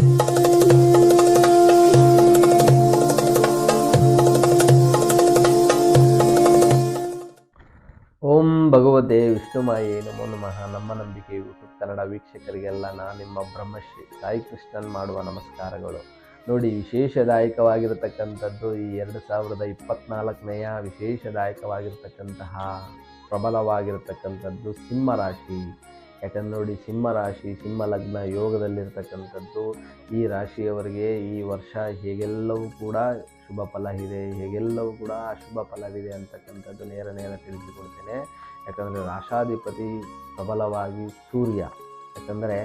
ಓಂ ಭಗವತೆ ವಿಷ್ಣುಮಾಯೇ ನಮೋ ನಮಃ. ನಮ್ಮ ನಂಬಿಕೆ ಯೂಟ್ಯೂಬ್ ಕನ್ನಡ ವೀಕ್ಷಕರಿಗೆಲ್ಲ ನಾನು ನಿಮ್ಮ ಬ್ರಹ್ಮಶ್ರೀ ಸಾಯಿ ಕೃಷ್ಣನ್ ಮಾಡುವ ನಮಸ್ಕಾರಗಳು. ನೋಡಿ, ವಿಶೇಷದಾಯಕವಾಗಿರತಕ್ಕಂಥದ್ದು ಈ ಎರಡು ಸಾವಿರದ ಇಪ್ಪತ್ನಾಲ್ಕನೆಯ ವಿಶೇಷದಾಯಕವಾಗಿರ್ತಕ್ಕಂತಹ ಪ್ರಬಲವಾಗಿರತಕ್ಕಂಥದ್ದು ಸಿಂಹ ರಾಶಿ. ಯಾಕಂದ್ರೆ ನೋಡಿ, ಸಿಂಹ ರಾಶಿ, ಸಿಂಹ ಲಗ್ನ ಯೋಗದಲ್ಲಿರ್ತಕ್ಕಂಥದ್ದು ಈ ರಾಶಿಯವರಿಗೆ ಈ ವರ್ಷ ಹೇಗೆಲ್ಲವೂ ಕೂಡ ಶುಭ ಫಲ ಇದೆ, ಹೇಗೆಲ್ಲವೂ ಕೂಡ ಅಶುಭ ಫಲವಿದೆ ಅಂತಕ್ಕಂಥದ್ದು ನೇರ ನೇರ ತಿಳಿಸಿಕೊಡ್ತೇನೆ ಯಾಕಂದರೆ ರಾಶಾಧಿಪತಿ ಪ್ರಬಲವಾಗಿ ಸೂರ್ಯ. ಯಾಕಂದರೆ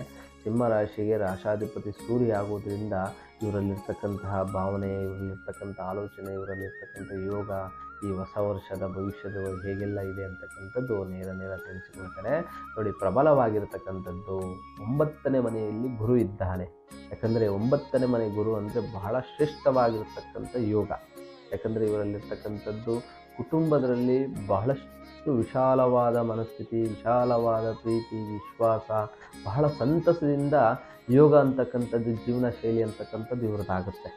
ಸಿಂಹ ರಾಶಿಗೆ ರಾಶಾಧಿಪತಿ ಸೂರ್ಯ ಆಗುವುದರಿಂದ ಇವರಲ್ಲಿರ್ತಕ್ಕಂತಹ ಭಾವನೆ, ಇವರಲ್ಲಿರ್ತಕ್ಕಂಥ ಆಲೋಚನೆ, ಇವರಲ್ಲಿರ್ತಕ್ಕಂಥ ಯೋಗ ಈ ಹೊಸ ವರ್ಷದ ಭವಿಷ್ಯದ ಹೇಗೆಲ್ಲ ಇದೆ ಅಂತಕ್ಕಂಥದ್ದು ನೇರ ನೇರ ತಿಳಿಸಿಕೊಳ್ತಾರೆ ನೋಡಿ, ಪ್ರಬಲವಾಗಿರ್ತಕ್ಕಂಥದ್ದು ಒಂಬತ್ತನೇ ಮನೆಯಲ್ಲಿ ಗುರು ಇದ್ದಾನೆ. ಯಾಕಂದರೆ ಒಂಬತ್ತನೇ ಮನೆ ಗುರು ಅಂದರೆ ಬಹಳ ಶ್ರೇಷ್ಠವಾಗಿರ್ತಕ್ಕಂಥ ಯೋಗ. ಯಾಕಂದರೆ ಇವರಲ್ಲಿರ್ತಕ್ಕಂಥದ್ದು ಕುಟುಂಬದಲ್ಲಿ ಬಹಳಷ್ಟು ವಿಶಾಲವಾದ ಮನಸ್ಥಿತಿ, ವಿಶಾಲವಾದ ಪ್ರೀತಿ, ವಿಶ್ವಾಸ, ಬಹಳ ಸಂತಸದಿಂದ ಯೋಗ ಅಂತಕ್ಕಂಥದ್ದು, ಜೀವನ ಶೈಲಿ ಅಂತಕ್ಕಂಥದ್ದು ಇವ್ರದ್ದಾಗುತ್ತೆ.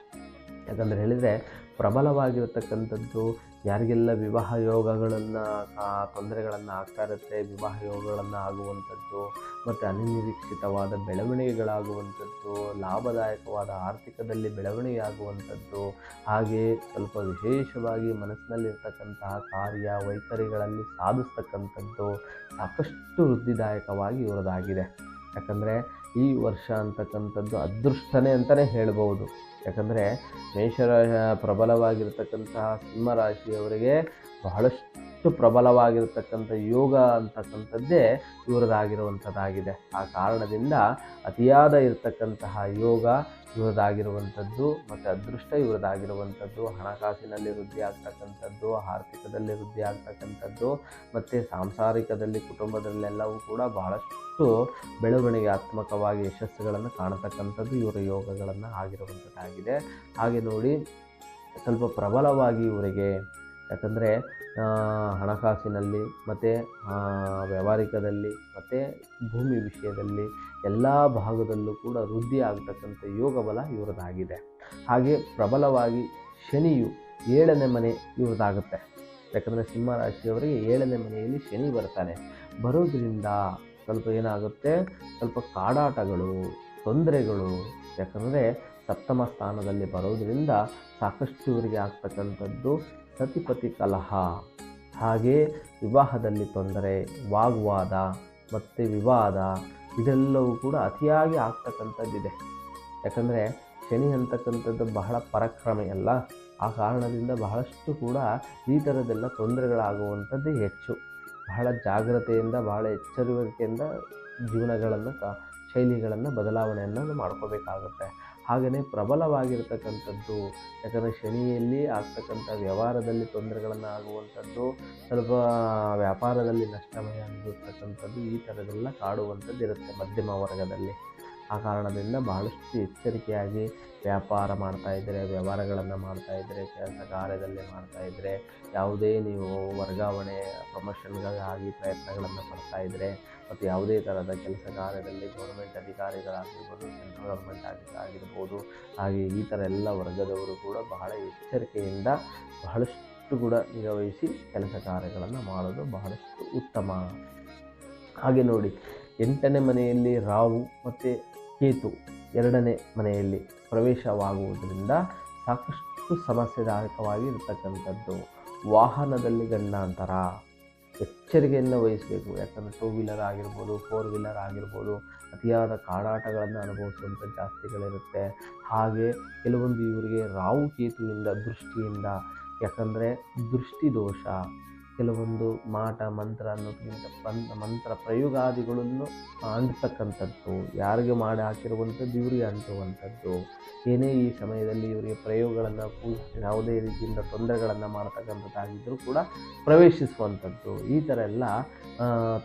ಯಾಕಂದರೆ ಹೇಳಿದರೆ ಪ್ರಬಲವಾಗಿರತಕ್ಕಂಥದ್ದು ಯಾರಿಗೆಲ್ಲ ವಿವಾಹ ಯೋಗಗಳನ್ನು ತೊಂದರೆಗಳನ್ನು ಆಗ್ತಾ ಇರುತ್ತೆ, ವಿವಾಹ ಯೋಗಗಳನ್ನು ಆಗುವಂಥದ್ದು, ಮತ್ತು ಅನಿರೀಕ್ಷಿತವಾದ ಬೆಳವಣಿಗೆಗಳಾಗುವಂಥದ್ದು, ಲಾಭದಾಯಕವಾದ ಆರ್ಥಿಕದಲ್ಲಿ ಬೆಳವಣಿಗೆ ಆಗುವಂಥದ್ದು ಹಾಗೆ ಸ್ವಲ್ಪ ವಿಶೇಷವಾಗಿ ಮನಸ್ಸಿನಲ್ಲಿರ್ತಕ್ಕಂತಹ ಕಾರ್ಯ, ವೈಖರಿಗಳಲ್ಲಿ ಸಾಧಿಸ್ತಕ್ಕಂಥದ್ದು ಸಾಕಷ್ಟು ವೃದ್ಧಿದಾಯಕವಾಗಿ ಇವರದಾಗಿದೆ. ಯಾಕಂದರೆ ಈ ವರ್ಷ ಅಂತಕ್ಕಂಥದ್ದು ಅದೃಷ್ಟನೇ ಅಂತಲೇ ಹೇಳ್ಬೋದು. ಯಾಕಂದರೆ ಮೇಷರ ಪ್ರಬಲವಾಗಿರ್ತಕ್ಕಂತಹ ಸಿಂಹರಾಶಿಯವರಿಗೆ ಬಹಳಷ್ಟು ಪ್ರಬಲವಾಗಿರ್ತಕ್ಕಂಥ ಯೋಗ ಅಂತಕ್ಕಂಥದ್ದೇ ಇವರದಾಗಿರುವಂಥದ್ದಾಗಿದೆ ಆ ಕಾರಣದಿಂದ ಅತಿಯಾದ ಇರತಕ್ಕಂತಹ ಯೋಗ ಇವರದಾಗಿರುವಂಥದ್ದು ಮತ್ತು ಅದೃಷ್ಟ ಇವರದಾಗಿರುವಂಥದ್ದು ಹಣಕಾಸಿನಲ್ಲಿ ವೃದ್ಧಿ ಆಗ್ತಕ್ಕಂಥದ್ದು, ಆರ್ಥಿಕದಲ್ಲಿ ವೃದ್ಧಿ ಆಗ್ತಕ್ಕಂಥದ್ದು ಮತ್ತು ಸಾಂಸಾರಿಕದಲ್ಲಿ ಕುಟುಂಬದಲ್ಲೆಲ್ಲವೂ ಕೂಡ ಬಹಳಷ್ಟು ಬೆಳವಣಿಗೆಯಾತ್ಮಕವಾಗಿ ಯಶಸ್ಸುಗಳನ್ನು ಕಾಣತಕ್ಕಂಥದ್ದು ಇವರ ಯೋಗಗಳನ್ನು ಆಗಿರುವಂಥದ್ದಾಗಿದೆ. ಹಾಗೆ ನೋಡಿ ಸ್ವಲ್ಪ ಪ್ರಬಲವಾಗಿ ಇವರಿಗೆ ಯಾಕಂದರೆ ಹಣಕಾಸಿನಲ್ಲಿ ಮತ್ತು ವ್ಯಾವಹಾರಿಕದಲ್ಲಿ ಮತ್ತು ಭೂಮಿ ವಿಷಯದಲ್ಲಿ ಎಲ್ಲ ಭಾಗದಲ್ಲೂ ಕೂಡ ವೃದ್ಧಿ ಆಗ್ತಕ್ಕಂಥ ಯೋಗ ಬಲ ಇವರದಾಗಿದೆ ಹಾಗೆ ಪ್ರಬಲವಾಗಿ ಶನಿಯು ಏಳನೇ ಮನೆ ಇವ್ರದ್ದಾಗುತ್ತೆ. ಯಾಕಂದರೆ ಸಿಂಹರಾಶಿಯವರಿಗೆ ಏಳನೇ ಮನೆಯಲ್ಲಿ ಶನಿ ಬರ್ತಾನೆ. ಬರೋದ್ರಿಂದ ಸ್ವಲ್ಪ ಏನಾಗುತ್ತೆ, ಸ್ವಲ್ಪ ಕಾಡಾಟಗಳು, ತೊಂದರೆಗಳು, ಯಾಕಂದರೆ ಸಪ್ತಮ ಸ್ಥಾನದಲ್ಲಿ ಬರೋದರಿಂದ ಸಾಕಷ್ಟು ಇವರಿಗೆ ಆಗ್ತಕ್ಕಂಥದ್ದು ಸತಿಪತಿ ಕಲಹ ಹಾಗೆ ವಿವಾಹದಲ್ಲಿ ತೊಂದರೆ, ವಾಗ್ವಾದ ಮತ್ತು ವಿವಾದ ಇದೆಲ್ಲವೂ ಕೂಡ ಅತಿಯಾಗಿ ಆಗ್ತಕ್ಕಂಥದ್ದಿದೆ. ಯಾಕಂದರೆ ಶನಿ ಅಂತಕ್ಕಂಥದ್ದು ಬಹಳ ಪರಾಕ್ರಮಿ ಅಲ್ಲ. ಆ ಕಾರಣದಿಂದ ಬಹಳಷ್ಟು ಕೂಡ ಈ ಥರದ್ದೆಲ್ಲ ತೊಂದರೆಗಳಾಗುವಂಥದ್ದೇ ಹೆಚ್ಚು. ಬಹಳ ಜಾಗ್ರತೆಯಿಂದ, ಬಹಳ ಎಚ್ಚರಿಕೆಯಿಂದ ಜೀವನಗಳನ್ನು ಕ, ಶೈಲಿಗಳನ್ನು ಬದಲಾವಣೆಯನ್ನು ಮಾಡ್ಕೋಬೇಕಾಗುತ್ತೆ. ಹಾಗೆಯೇ ಪ್ರಬಲವಾಗಿರ್ತಕ್ಕಂಥದ್ದು, ಯಾಕಂದರೆ ಶನಿಯಲ್ಲಿ ಆಗ್ತಕ್ಕಂಥ ವ್ಯವಹಾರದಲ್ಲಿ ತೊಂದರೆಗಳನ್ನು ಆಗುವಂಥದ್ದು, ಸ್ವಲ್ಪ ವ್ಯಾಪಾರದಲ್ಲಿ ನಷ್ಟಮಯ ಆಗಿರ್ತಕ್ಕಂಥದ್ದು ಈ ಥರದ್ದೆಲ್ಲ ಕಾಡುವಂಥದ್ದು ಇರುತ್ತೆ ಮಧ್ಯಮ ವರ್ಗದಲ್ಲಿ. ಆ ಕಾರಣದಿಂದ ಬಹಳಷ್ಟು ಎಚ್ಚರಿಕೆಯಾಗಿ ವ್ಯಾಪಾರ ಮಾಡ್ತಾ ವ್ಯವಹಾರಗಳನ್ನು ಮಾಡ್ತಾ ಕೆಲಸ ಕಾರ್ಯದಲ್ಲಿ ಮಾಡ್ತಾ ಇದ್ದರೆ ಯಾವುದೇ ನೀವು ವರ್ಗಾವಣೆ ಪ್ರಮೋಷನ್ಗಳಾಗಿ ಪ್ರಯತ್ನಗಳನ್ನು ಪಡ್ತಾ ಇದ್ದರೆ ಮತ್ತು ಯಾವುದೇ ಥರದ ಕೆಲಸ ಕಾರ್ಯದಲ್ಲಿ ಗೌರ್ಮೆಂಟ್ ಅಧಿಕಾರಿಗಳಾಗಿರ್ಬೋದು ಸೆಂಟ್ರಲ್ ಗೌರ್ಮೆಂಟ್ ಆಗಿರ್ಬೋದು, ಹಾಗೆ ಈ ಥರ ಎಲ್ಲ ವರ್ಗದವರು ಕೂಡ ಬಹಳ ಎಚ್ಚರಿಕೆಯಿಂದ ಬಹಳಷ್ಟು ಕೂಡ ನಿರ್ವಹಿಸಿ ಕೆಲಸ ಕಾರ್ಯಗಳನ್ನು ಮಾಡೋದು ಬಹಳಷ್ಟು ಉತ್ತಮ. ಹಾಗೆ ನೋಡಿ, ಎಂಟನೇ ಮನೆಯಲ್ಲಿ ರಾವು ಮತ್ತು ಕೇತು ಎರಡನೇ ಮನೆಯಲ್ಲಿ ಪ್ರವೇಶವಾಗುವುದರಿಂದ ಸಾಕಷ್ಟು ಸಮಸ್ಯೆದಾಯಕವಾಗಿ ಇರತಕ್ಕಂಥದ್ದು ವಾಹನದಲ್ಲಿ ಗಂಡಾಂತರ. ಎಚ್ಚರಿಕೆಯನ್ನು ವಹಿಸಬೇಕು. ಯಾಕಂದರೆ ಟೂ ವೀಲರ್ ಆಗಿರ್ಬೋದು ಫೋರ್ ವೀಲರ್ ಆಗಿರ್ಬೋದು, ಅತಿಯಾದ ಕಾಡಾಟಗಳನ್ನು ಅನುಭವಿಸುವಂಥ ಜಾಸ್ತಿಗಳಿರುತ್ತೆ. ಹಾಗೆ ಕೆಲವೊಂದು ಇವರಿಗೆ ರಾವು ಕೇತುವಿಂದ ದೃಷ್ಟಿಯಿಂದ, ಯಾಕಂದರೆ ದೃಷ್ಟಿದೋಷ. ಕೆಲವೊಂದು ಮಾಟ, ಮಂತ್ರ ಅನ್ನೋದಕ್ಕಿಂತ ಪನ್, ಮಂತ್ರ ಪ್ರಯೋಗಾದಿಗಳನ್ನು ಅಂಟತಕ್ಕಂಥದ್ದು ಯಾರಿಗೆ ಮಾಡಿ ಹಾಕಿರುವಂಥದ್ದು, ಇವರಿಗೆ ಅಂಟುವಂಥದ್ದು. ಏನೇ ಈ ಸಮಯದಲ್ಲಿ ಇವರಿಗೆ ಪ್ರಯೋಗಗಳನ್ನು ಪೂಜಿಸಿ ಯಾವುದೇ ರೀತಿಯಿಂದ ತೊಂದರೆಗಳನ್ನು ಮಾಡ್ತಕ್ಕಂಥದ್ದಾಗಿದ್ದರೂ ಕೂಡ ಪ್ರವೇಶಿಸುವಂಥದ್ದು. ಈ ಥರ ಎಲ್ಲ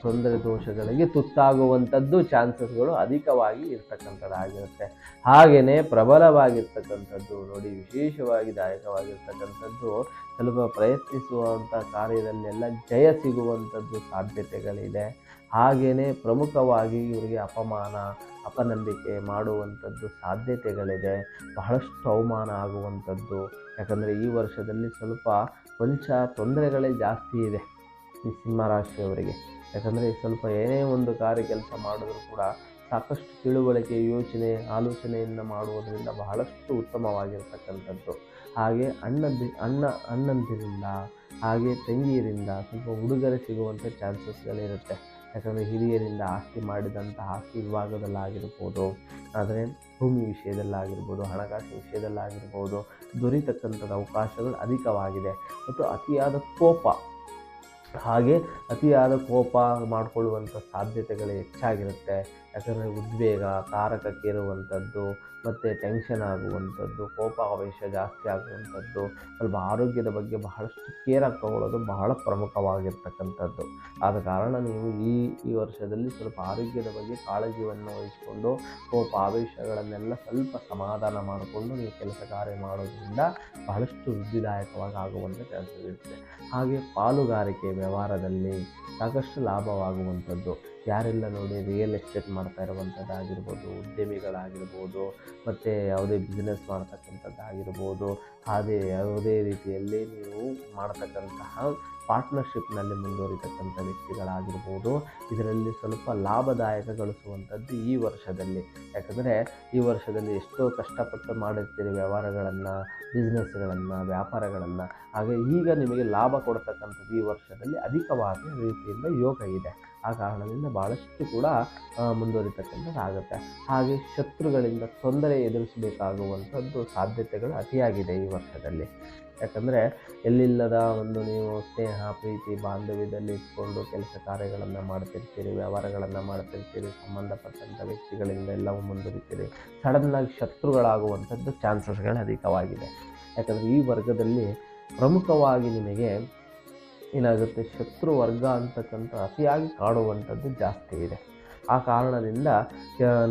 ತೊಂದರೆ ದೋಷಗಳಿಗೆ ತುತ್ತಾಗುವಂಥದ್ದು ಚಾನ್ಸಸ್ಗಳು ಅಧಿಕವಾಗಿ ಇರ್ತಕ್ಕಂಥದ್ದಾಗಿರುತ್ತೆ. ಹಾಗೆಯೇ ಪ್ರಬಲವಾಗಿರ್ತಕ್ಕಂಥದ್ದು, ನೋಡಿ ವಿಶೇಷವಾಗಿ ದಾಯಕವಾಗಿರ್ತಕ್ಕಂಥದ್ದು ಸ್ವಲ್ಪ ಪ್ರಯತ್ನಿಸುವಂಥ ಕಾರ್ಯದಲ್ಲೆಲ್ಲ ಜಯ ಸಿಗುವಂಥದ್ದು ಸಾಧ್ಯತೆಗಳಿದೆ. ಹಾಗೆಯೇ ಪ್ರಮುಖವಾಗಿ ಇವರಿಗೆ ಅಪಮಾನ, ಅಪನಂಬಿಕೆ ಮಾಡುವಂಥದ್ದು ಸಾಧ್ಯತೆಗಳಿದೆ. ಬಹಳಷ್ಟು ಅವಮಾನ ಆಗುವಂಥದ್ದು. ಯಾಕಂದರೆ ಈ ವರ್ಷದಲ್ಲಿ ಸ್ವಲ್ಪ ಕೊಂಚ ತೊಂದರೆಗಳೇ ಜಾಸ್ತಿ ಇದೆ ಈ ಸಿಂಹರಾಶಿಯವರಿಗೆ ಯಾಕಂದರೆ ಸ್ವಲ್ಪ ಏನೇ ಒಂದು ಕಾರ್ಯ ಕೆಲಸ ಮಾಡಿದ್ರು ಕೂಡ ಸಾಕಷ್ಟು ತಿಳುವಳಿಕೆ, ಯೋಚನೆ, ಆಲೋಚನೆಯನ್ನು ಮಾಡುವುದರಿಂದ ಬಹಳಷ್ಟು ಉತ್ತಮವಾಗಿರ್ತಕ್ಕಂಥದ್ದು. ಹಾಗೆ ಅಣ್ಣದಿ ಅಣ್ಣ ಅಣ್ಣಂದಿರಿಂದ ಹಾಗೆ ತಂಗಿಯರಿಂದ ಸ್ವಲ್ಪ ಉಡುಗೊರೆ ಸಿಗುವಂಥ ಚಾನ್ಸಸ್ಗಳಿರುತ್ತೆ ಯಾಕಂದರೆ ಹಿರಿಯರಿಂದ ಆಸ್ತಿ ಮಾಡಿದಂಥ ಆಸ್ತಿ ವಿಭಾಗದಲ್ಲಾಗಿರ್ಬೋದು, ಆದರೆ ಭೂಮಿ ವಿಷಯದಲ್ಲಾಗಿರ್ಬೋದು, ಹಣಕಾಸು ವಿಷಯದಲ್ಲಾಗಿರ್ಬೋದು, ದೊರೀತಕ್ಕಂಥದ್ದು ಅವಕಾಶಗಳು ಅಧಿಕವಾಗಿದೆ. ಮತ್ತು ಅತಿಯಾದ ಕೋಪ, ಹಾಗೆ ಅತಿಯಾದ ಕೋಪ ಮಾಡಿಕೊಳ್ಳುವಂಥ ಸಾಧ್ಯತೆಗಳು ಹೆಚ್ಚಾಗಿರುತ್ತೆ. ಯಾಕಂದರೆ ಉದ್ವೇಗ ತಾರಕಕ್ಕೇರುವಂಥದ್ದು ಮತ್ತು ಟೆನ್ಷನ್ ಆಗುವಂಥದ್ದು, ಕೋಪ, ಆವೇಶ ಜಾಸ್ತಿ ಆಗುವಂಥದ್ದು, ಸ್ವಲ್ಪ ಆರೋಗ್ಯದ ಬಗ್ಗೆ ಬಹಳಷ್ಟು ಕೇರಾಗಿ ತಗೊಳ್ಳೋದು ಬಹಳ ಪ್ರಮುಖವಾಗಿರ್ತಕ್ಕಂಥದ್ದು. ಆದ ಕಾರಣ ನೀವು ಈ ಈ ವರ್ಷದಲ್ಲಿ ಸ್ವಲ್ಪ ಆರೋಗ್ಯದ ಬಗ್ಗೆ ಕಾಳಜಿಯನ್ನು ವಹಿಸಿಕೊಂಡು, ಕೋಪ, ಆವೇಶಗಳನ್ನೆಲ್ಲ ಸ್ವಲ್ಪ ಸಮಾಧಾನ ಮಾಡಿಕೊಂಡು ನೀವು ಕೆಲಸ ಕಾರ್ಯ ಮಾಡೋದ್ರಿಂದ ಬಹಳಷ್ಟು ವೃದ್ಧಿದಾಯಕವಾಗಿ ಆಗುವಂಥ ಕೆಲಸವಿರುತ್ತೆ ಹಾಗೆ ಪಾಲುಗಾರಿಕೆ ವ್ಯವಹಾರದಲ್ಲಿ ಸಾಕಷ್ಟು ಲಾಭವಾಗುವಂಥದ್ದು. ಯಾರೆಲ್ಲ ನೋಡಿ ರಿಯಲ್ ಎಸ್ಟೇಟ್ ಮಾಡ್ತಾ ಇರುವಂಥದ್ದಾಗಿರ್ಬೋದು, ಉದ್ಯಮಿಗಳಾಗಿರ್ಬೋದು, ಮತ್ತು ಯಾವುದೇ ಬಿಸ್ನೆಸ್ ಮಾಡ್ತಕ್ಕಂಥದ್ದಾಗಿರ್ಬೋದು, ಹಾಗೆ ಯಾವುದೇ ರೀತಿಯಲ್ಲಿ ನೀವು ಮಾಡ್ತಕ್ಕಂತಹ ಪಾರ್ಟ್ನರ್ಶಿಪ್ನಲ್ಲಿ ಮುಂದುವರಿತಕ್ಕಂಥ ವ್ಯಕ್ತಿಗಳಾಗಿರ್ಬೋದು. ಇದರಲ್ಲಿ ಸ್ವಲ್ಪ ಲಾಭದಾಯಕ ಗಳಿಸುವಂಥದ್ದು ಈ ವರ್ಷದಲ್ಲಿ. ಯಾಕಂದರೆ ಈ ವರ್ಷದಲ್ಲಿ ಎಷ್ಟೋ ಕಷ್ಟಪಟ್ಟು ಮಾಡಿರ್ತೀರಿ ವ್ಯವಹಾರಗಳನ್ನು, ಬಿಸ್ನೆಸ್ಗಳನ್ನು, ವ್ಯಾಪಾರಗಳನ್ನು. ಹಾಗೆ ಈಗ ನಿಮಗೆ ಲಾಭ ಕೊಡ್ತಕ್ಕಂಥದ್ದು ಈ ವರ್ಷದಲ್ಲಿ ಅಧಿಕವಾದ ರೀತಿಯಿಂದ ಯೋಗ ಇದೆ. ಆ ಕಾರಣದಿಂದ ಭಾಳಷ್ಟು ಕೂಡ ಮುಂದುವರಿತಕ್ಕಂಥದ್ದಾಗುತ್ತೆ. ಹಾಗೆ ಶತ್ರುಗಳಿಂದ ತೊಂದರೆ ಎದುರಿಸಬೇಕಾಗುವಂಥದ್ದು ಸಾಧ್ಯತೆಗಳು ಅತಿಯಾಗಿದೆ ಈ ವರ್ಷದಲ್ಲಿ. ಯಾಕಂದರೆ ಎಲ್ಲಿಲ್ಲದ ಒಂದು ನೀವು ಸ್ನೇಹ, ಪ್ರೀತಿ, ಬಾಂಧವ್ಯದಲ್ಲಿ ಇಟ್ಕೊಂಡು ಕೆಲಸ ಕಾರ್ಯಗಳನ್ನು ಮಾಡ್ತಿರ್ತೀರಿ, ವ್ಯವಹಾರಗಳನ್ನು ಮಾಡ್ತಿರ್ತೀರಿ ಸಂಬಂಧಪಟ್ಟಂಥ ವ್ಯಕ್ತಿಗಳಿಂದ ಎಲ್ಲವೂ ಮುಂದುವರಿತೀರಿ ಸಡನ್ನಾಗಿ ಶತ್ರುಗಳಾಗುವಂಥದ್ದು ಚಾನ್ಸಸ್ಗಳು ಅಧಿಕವಾಗಿದೆ. ಯಾಕಂದರೆ ಈ ವರ್ಗದಲ್ಲಿ ಪ್ರಮುಖವಾಗಿ ನಿಮಗೆ ಏನಾಗುತ್ತೆ, ಶತ್ರು ವರ್ಗ ಅಂತಕ್ಕಂಥ ಅತಿಯಾಗಿ ಕಾಡುವಂಥದ್ದು ಜಾಸ್ತಿ ಇದೆ. ಆ ಕಾರಣದಿಂದ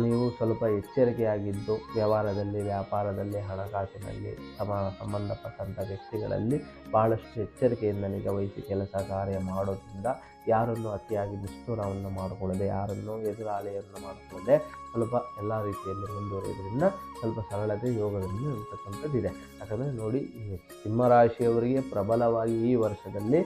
ನೀವು ಸ್ವಲ್ಪ ಎಚ್ಚರಿಕೆಯಾಗಿದ್ದು, ವ್ಯವಹಾರದಲ್ಲಿ, ವ್ಯಾಪಾರದಲ್ಲಿ, ಹಣಕಾಸಿನಲ್ಲಿ ಸಮ ಸಂಬಂಧಪಟ್ಟಂಥ ವ್ಯಕ್ತಿಗಳಲ್ಲಿ ಭಾಳಷ್ಟು ಎಚ್ಚರಿಕೆಯಿಂದ ನಿಗವಹಿಸಿ ಕೆಲಸ, ಕಾರ್ಯ ಮಾಡೋದ್ರಿಂದ ಯಾರನ್ನು ಅತಿಯಾಗಿ ನಿಷ್ಠೂರವನ್ನು ಮಾಡಿಕೊಳ್ಳದೆ, ಯಾರನ್ನು ಎದುರಾಳಿಯನ್ನು ಮಾಡಿಕೊಳ್ಳದೆ ಸ್ವಲ್ಪ ಎಲ್ಲ ರೀತಿಯಲ್ಲಿ ಮುಂದುವರಿಯೋದ್ರಿಂದ ಸ್ವಲ್ಪ ಸರಳತೆ ಯೋಗದಲ್ಲಿ ಇರತಕ್ಕಂಥದ್ದಿದೆ. ಯಾಕಂದರೆ ನೋಡಿ ಸಿಂಹರಾಶಿಯವರಿಗೆ ಪ್ರಬಲವಾಗಿ ಈ ವರ್ಷದಲ್ಲಿ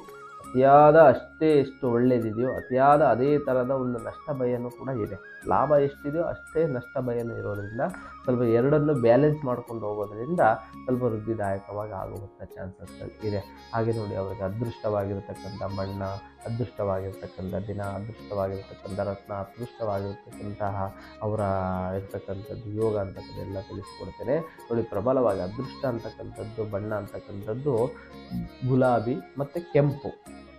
ಅತಿಯಾದ ಅಷ್ಟೇ ಎಷ್ಟು ಒಳ್ಳೆಯದಿದೆಯೋ ಅತಿಯಾದ ಅದೇ ಥರದ ಒಂದು ನಷ್ಟ ಭಯನೂ ಕೂಡ ಇದೆ. ಲಾಭ ಎಷ್ಟಿದೆಯೋ ಅಷ್ಟೇ ನಷ್ಟ ಭಯನೂ ಇರೋದರಿಂದ ಸ್ವಲ್ಪ ಎರಡನ್ನು ಬ್ಯಾಲೆನ್ಸ್ ಮಾಡ್ಕೊಂಡು ಹೋಗೋದ್ರಿಂದ ಸ್ವಲ್ಪ ವೃದ್ಧಿದಾಯಕವಾಗಿ ಆಗುವಂಥ ಚಾನ್ಸಸ್ ಇದೆ. ಹಾಗೆ ನೋಡಿ, ಅವರಿಗೆ ಅದೃಷ್ಟವಾಗಿರ್ತಕ್ಕಂಥ ಬಣ್ಣ, ಅದೃಷ್ಟವಾಗಿರ್ತಕ್ಕಂಥ ದಿನ, ಅದೃಷ್ಟವಾಗಿರ್ತಕ್ಕಂಥ ರತ್ನ, ಅದೃಷ್ಟವಾಗಿರ್ತಕ್ಕಂತಹ ಅವರ ಇರ್ತಕ್ಕಂಥದ್ದು ಯೋಗ ಅಂತಕ್ಕಂಥದ್ದೆಲ್ಲ ತಿಳಿಸ್ಕೊಡ್ತೇನೆ. ನೋಡಿ, ಪ್ರಬಲವಾಗಿ ಅದೃಷ್ಟ ಅಂತಕ್ಕಂಥದ್ದು, ಬಣ್ಣ ಅಂತಕ್ಕಂಥದ್ದು ಗುಲಾಬಿ ಮತ್ತು ಕೆಂಪು.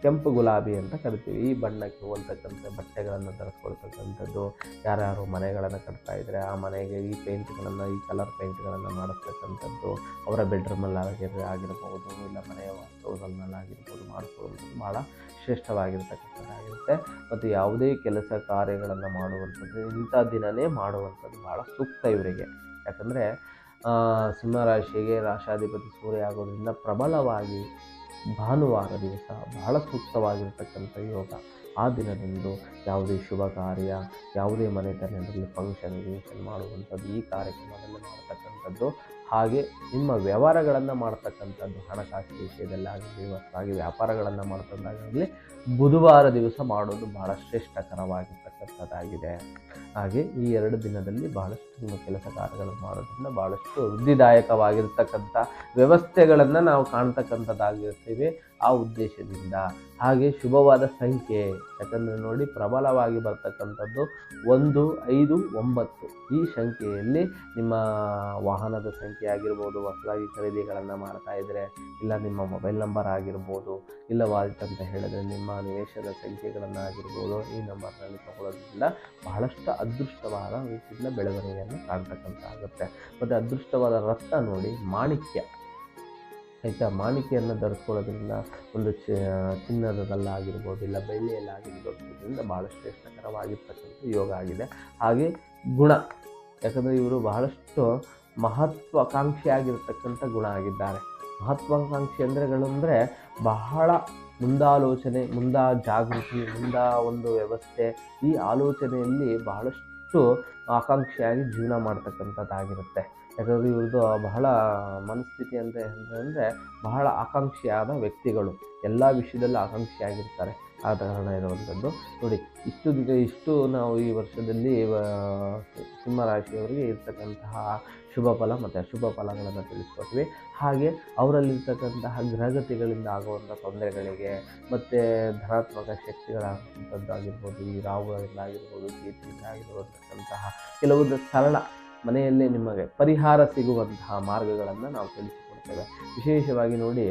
ಕೆಂಪು ಗುಲಾಬಿ ಅಂತ ಕರಿತೀವಿ. ಈ ಬಣ್ಣಕ್ಕೆ ಹೋಲ್ತಕ್ಕಂಥ ಬಟ್ಟೆಗಳನ್ನು ಧರಿಸ್ಕೊಳ್ತಕ್ಕಂಥದ್ದು. ಯಾರ್ಯಾರು ಮನೆಗಳನ್ನು ಕಟ್ತಾ ಇದ್ದರೆ ಆ ಮನೆಗೆ ಈ ಪೇಂಟ್ಗಳನ್ನು, ಈ ಕಲರ್ ಪೇಂಟ್ಗಳನ್ನು ಮಾಡಿಸ್ತಕ್ಕಂಥದ್ದು ಅವರ ಬೆಡ್ರೂಮಲ್ಲಿ ಆಗಿರ ಆಗಿರ್ಬೋದು, ಇಲ್ಲ ಮನೆಯ ವಾಸ್ತವದಲ್ಲಾಗಿರ್ಬೋದು ಮಾಡಿಕೊಳ್ಳೋದು ಭಾಳ ಶ್ರೇಷ್ಠವಾಗಿರ್ತಕ್ಕಂಥದ್ದಾಗಿರುತ್ತೆ ಮತ್ತು ಯಾವುದೇ ಕೆಲಸ ಕಾರ್ಯಗಳನ್ನು ಮಾಡುವಂಥದ್ದು, ಇಂಥ ದಿನವೇ ಮಾಡುವಂಥದ್ದು ಭಾಳ ಸೂಕ್ತ ಇವರಿಗೆ. ಯಾಕಂದರೆ ಸಿಂಹರಾಶಿಗೆ ರಾಶಾಧಿಪತಿ ಸೂರ್ಯ ಆಗೋದ್ರಿಂದ ಪ್ರಬಲವಾಗಿ ಭಾನುವಾರ ದಿವಸ ಬಹಳ ಸೂಕ್ತವಾಗಿರ್ತಕ್ಕಂಥ ಯೋಗ. ಆ ದಿನದಂದು ಯಾವುದೇ ಶುಭ ಕಾರ್ಯ, ಯಾವುದೇ ಮನೆತನದಲ್ಲಿ ಫಂಕ್ಷನ್ ಗಿಂಕ್ಷನ್ ಮಾಡುವಂಥದ್ದು, ಈ ಕಾರ್ಯಕ್ರಮದಲ್ಲಿ ಮಾಡ್ತಕ್ಕಂಥದ್ದು, ಹಾಗೆ ನಿಮ್ಮ ವ್ಯವಹಾರಗಳನ್ನು ಮಾಡ್ತಕ್ಕಂಥದ್ದು, ಹಣಕಾಸು ವಿಷಯದಲ್ಲಾಗಲಿ ಹೊಸದಾಗಿ ವ್ಯಾಪಾರಗಳನ್ನು ಮಾಡ್ತದ್ದಾಗಲಿ ಬುಧವಾರ ದಿವಸ ಮಾಡೋದು ಭಾಳ ಶ್ರೇಷ್ಠಕರವಾಗಿರ್ತಕ್ಕಂಥದ್ದಾಗಿದೆ ಹಾಗೆ ಈ ಎರಡು ದಿನದಲ್ಲಿ ಬಹಳಷ್ಟು ನಿಮ್ಮ ಕೆಲಸ ಕಾರ್ಯಗಳನ್ನು ಮಾಡೋದ್ರಿಂದ ಭಾಳಷ್ಟು ವೃದ್ಧಿದಾಯಕವಾಗಿರ್ತಕ್ಕಂಥ ವ್ಯವಸ್ಥೆಗಳನ್ನು ನಾವು ಕಾಣ್ತಕ್ಕಂಥದ್ದಾಗಿರ್ತೀವಿ ಆ ಉದ್ದೇಶದಿಂದ. ಹಾಗೆ ಶುಭವಾದ ಸಂಖ್ಯೆ. ಯಾಕಂದರೆ ನೋಡಿ, ಪ್ರಬಲವಾಗಿ ಬರ್ತಕ್ಕಂಥದ್ದು ಒಂದು, ಐದು, ಒಂಬತ್ತು. ಈ ಸಂಖ್ಯೆಯಲ್ಲಿ ನಿಮ್ಮ ವಾಹನದ ಸಂಖ್ಯೆ ಆಗಿರ್ಬೋದು, ಹೊಸದಾಗಿ ಖರೀದಿಗಳನ್ನು ಮಾಡ್ತಾ ಇದ್ದರೆ ಇಲ್ಲ ನಿಮ್ಮ ಮೊಬೈಲ್ ನಂಬರ್ ಆಗಿರ್ಬೋದು ಅಂತ ಹೇಳಿದ್ರೆ ನಿಮ್ಮ ನಿವೇಶದ ಸಂಖ್ಯೆಗಳನ್ನು ಆಗಿರ್ಬೋದು, ಈ ನಂಬರ್ನಲ್ಲಿ ತಗೊಳ್ಳೋದ್ರಿಂದ ಬಹಳಷ್ಟು ಅದೃಷ್ಟವಾದ ರೀತಿಯಿಂದ ಬೆಳವಣಿಗೆಯನ್ನು ಕಾಣ್ತಕ್ಕಂಥ ಆಗುತ್ತೆ ಮತ್ತು ಅದೃಷ್ಟವಾದ ರಕ್ತ ನೋಡಿ, ಮಾಣಿಕ್ಯ. ಆಯಿತಾ? ಮಾಣಿಕೆಯನ್ನು ಧರಿಸ್ಕೊಳ್ಳೋದ್ರಿಂದ ಒಂದು ಚಿನ್ನದಲ್ಲಾಗಿರ್ಬೋದು, ಇಲ್ಲ ಬೆಳ್ಳಿಯಲ್ಲಾಗಿರ್ಬೋದ್ರಿಂದ ಭಾಳ ಶ್ರೇಷ್ಠಕರವಾಗಿರ್ತಕ್ಕಂಥ ಯೋಗ ಆಗಿದೆ. ಹಾಗೆ ಗುಣ, ಯಾಕಂದರೆ ಇವರು ಬಹಳಷ್ಟು ಮಹತ್ವಾಕಾಂಕ್ಷಿಯಾಗಿರ್ತಕ್ಕಂಥ ಗುಣ ಆಗಿದ್ದಾರೆ. ಮಹತ್ವಾಕಾಂಕ್ಷಿ ಅಂದ್ರೆಗಳಂದರೆ ಬಹಳ ಮುಂದಾಲೋಚನೆ, ಮುಂದಾ ಜಾಗೃತಿ, ಮುಂದಾ ಒಂದು ವ್ಯವಸ್ಥೆ, ಈ ಆಲೋಚನೆಯಲ್ಲಿ ಬಹಳಷ್ಟು ಆಕಾಂಕ್ಷೆಯಾಗಿ ಜೀವನ ಮಾಡ್ತಕ್ಕಂಥದ್ದಾಗಿರುತ್ತೆ. ಯಾಕಂದರೆ ಇವ್ರದ್ದು ಬಹಳ ಮನಸ್ಥಿತಿ ಅಂತ ಅಂದರೆ ಬಹಳ ಆಕಾಂಕ್ಷಿಯಾದ ವ್ಯಕ್ತಿಗಳು. ಎಲ್ಲ ವಿಷಯದಲ್ಲೂ ಆಕಾಂಕ್ಷಿಯಾಗಿರ್ತಾರೆ. ಆ ಕಾರಣ ಇರುವಂಥದ್ದು. ನೋಡಿ, ಇಷ್ಟು ಇಷ್ಟು ನಾವು ಈ ವರ್ಷದಲ್ಲಿ ಸಿಂಹ ಸಿಂಹರಾಶಿಯವರಿಗೆ ಇರ್ತಕ್ಕಂತಹ ಶುಭ ಫಲ ಮತ್ತು ಅಶುಭ ಫಲಗಳನ್ನು ತಿಳಿಸ್ಕೊಟ್ವಿ ಹಾಗೆ ಅವರಲ್ಲಿರ್ತಕ್ಕಂತಹ ಗ್ರಹಗತಿಗಳಿಂದ ಆಗುವಂಥ ತೊಂದರೆಗಳಿಗೆ ಮತ್ತು ಧನಾತ್ಮಕ ಶಕ್ತಿಗಳಾಗುವಂಥದ್ದಾಗಿರ್ಬೋದು ಈ ರಾಹುಗಳಿಂದ ಆಗಿರ್ಬೋದು ಕೀರ್ತಿಯಿಂದ ಆಗಿರುವಂತಕ್ಕಂತಹ ಕೆಲವೊಂದು ಸರಳ ಮನೆಯಲ್ಲೇ ನಿಮಗೆ ಪರಿಹಾರ ಸಿಗುವಂತಹ ಮಾರ್ಗಗಳನ್ನು ನಾವು ತಿಳಿಸಿಕೊಡ್ತೇವೆ. ವಿಶೇಷವಾಗಿ ನೋಡಿ,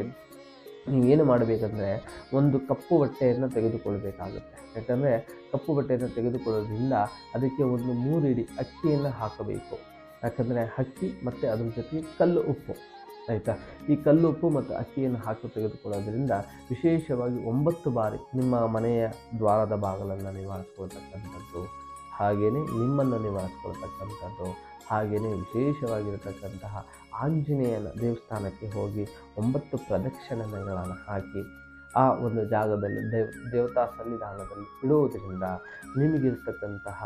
ನೀವೇನು ಮಾಡಬೇಕಂದ್ರೆ ಒಂದು ಕಪ್ಪು ಬಟ್ಟೆಯನ್ನು ತೆಗೆದುಕೊಳ್ಳಬೇಕಾಗುತ್ತೆ ಯಾಕಂದರೆ ಕಪ್ಪು ಬಟ್ಟೆಯನ್ನು ತೆಗೆದುಕೊಳ್ಳೋದ್ರಿಂದ ಅದಕ್ಕೆ ಒಂದು ಮೂರು ಇಡಿ ಅಕ್ಕಿಯನ್ನು ಹಾಕಬೇಕು. ಯಾಕಂದರೆ ಅಕ್ಕಿ ಮತ್ತು ಅದ್ರ ಜೊತೆಗೆ ಕಲ್ಲು ಉಪ್ಪು, ಆಯಿತಾ? ಈ ಕಲ್ಲು ಉಪ್ಪು ಮತ್ತು ಅಕ್ಕಿಯನ್ನು ಹಾಕಿ ತೆಗೆದುಕೊಳ್ಳೋದ್ರಿಂದ ವಿಶೇಷವಾಗಿ ಒಂಬತ್ತು ಬಾರಿ ನಿಮ್ಮ ಮನೆಯ ದ್ವಾರದ ಬಾಗಿಲನ್ನು ನಿವಾರಿಸ್ಕೊಳ್ತಕ್ಕಂಥದ್ದು ಹಾಗೆಯೇ ನಿಮ್ಮನ್ನು ನಿವಾರಿಸ್ಕೊಳ್ತಕ್ಕಂಥದ್ದು ಹಾಗೆಯೇ ವಿಶೇಷವಾಗಿರತಕ್ಕಂತಹ ಆಂಜನೇಯನ ದೇವಸ್ಥಾನಕ್ಕೆ ಹೋಗಿ ಒಂಬತ್ತು ಪ್ರದಕ್ಷಿಣೆಗಳನ್ನು ಹಾಕಿ ಆ ಒಂದು ಜಾಗದಲ್ಲಿ ದೇವ್, ದೇವತಾ ಸನ್ನಿಧಾನದಲ್ಲಿ ಇಡುವುದರಿಂದ ನಿಮಗಿರ್ತಕ್ಕಂತಹ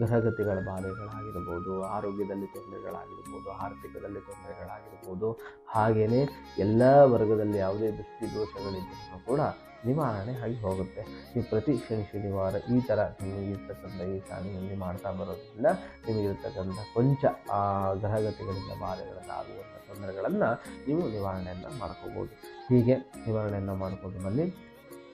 ಗ್ರಹಗತಿಗಳ ಬಾಧೆಗಳಾಗಿರ್ಬೋದು, ಆರೋಗ್ಯದಲ್ಲಿ ತೊಂದರೆಗಳಾಗಿರ್ಬೋದು, ಆರ್ಥಿಕದಲ್ಲಿ ತೊಂದರೆಗಳಾಗಿರ್ಬೋದು ಹಾಗೆಯೇ ಎಲ್ಲ ವರ್ಗದಲ್ಲಿ ಯಾವುದೇ ದೃಷ್ಟಿ ದೋಷಗಳಿದ್ದರೂ ಕೂಡ ನಿವಾರಣೆ ಆಗಿ ಹೋಗುತ್ತೆ. ಈ ಪ್ರತಿ ಶನಿ ಶನಿವಾರ ಈ ಥರ ನಿಮಗಿರ್ತಕ್ಕಂಥ ಈ ಸಾಲಿನಲ್ಲಿ ಮಾಡ್ತಾ ಬರೋದ್ರಿಂದ ನಿಮಗಿರ್ತಕ್ಕಂಥ ಕೊಂಚ, ಆ ಗ್ರಹಗತಿಗಳಿಂದ ಬಾಧೆಗಳಿಂದ ಆಗುವಂಥ ತೊಂದರೆಗಳನ್ನು ನೀವು ನಿವಾರಣೆಯನ್ನು ಮಾಡ್ಕೋಬೋದು. ಹೀಗೆ ನಿವಾರಣೆಯನ್ನು ಮಾಡ್ಕೊಂಡು ಬನ್ನಿ.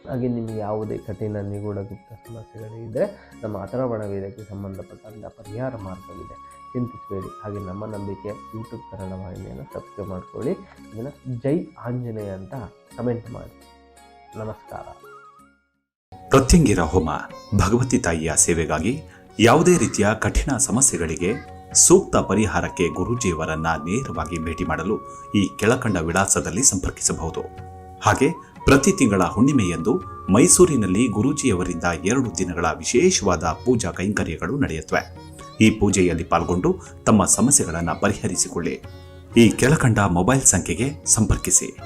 ಹಾಗೆ ನಿಮಗೆ ಯಾವುದೇ ಕಠಿಣ ನಿಗೂಢ ಗುಪ್ತ ಸಮಸ್ಯೆಗಳಿದ್ದರೆ ನಮ್ಮ ಅಥರ್ವಣ ವೇದಕ್ಕೆ ಸಂಬಂಧಪಟ್ಟಂಥ ಪರಿಹಾರ ಮಾರ್ಗವಿದೆ. ಚಿಂತಿಸಬೇಡಿ. ಹಾಗೆ ನಮ್ಮ ನಂಬಿಕೆ ಯೂಟ್ಯೂಬ್ ಕನ್ನಡ ವಾಹಿನಿಯನ್ನು ಸಬ್ಸ್ಕ್ರೈಬ್ ಮಾಡ್ಕೊಳ್ಳಿ. ಇದನ್ನು ಜೈ ಆಂಜನೇಯ ಅಂತ ಕಮೆಂಟ್ ಮಾಡಿ. ನಮಸ್ಕಾರ. ಪ್ರತ್ಯಂಗಿರ ಹೋಮ, ಭಗವತಿ ತಾಯಿಯ ಸೇವೆಗಾಗಿ ಯಾವುದೇ ರೀತಿಯ ಕಠಿಣ ಸಮಸ್ಯೆಗಳಿಗೆ ಸೂಕ್ತ ಪರಿಹಾರಕ್ಕೆ ಗುರೂಜಿಯವರನ್ನ ನೇರವಾಗಿ ಭೇಟಿ ಮಾಡಲು ಈ ಕೆಳಕಂಡ ವಿಳಾಸದಲ್ಲಿ ಸಂಪರ್ಕಿಸಬಹುದು. ಹಾಗೆ ಪ್ರತಿ ತಿಂಗಳ ಹುಣ್ಣಿಮೆಯಂದು ಮೈಸೂರಿನಲ್ಲಿ ಗುರೂಜಿಯವರಿಂದ ಎರಡು ದಿನಗಳ ವಿಶೇಷವಾದ ಪೂಜಾ ಕೈಂಕರ್ಯಗಳು ನಡೆಯುತ್ತವೆ. ಈ ಪೂಜೆಯಲ್ಲಿ ಪಾಲ್ಗೊಂಡು ತಮ್ಮ ಸಮಸ್ಯೆಗಳನ್ನು ಪರಿಹರಿಸಿಕೊಳ್ಳಿ. ಈ ಕೆಳಕಂಡ ಮೊಬೈಲ್ ಸಂಖ್ಯೆಗೆ ಸಂಪರ್ಕಿಸಿ.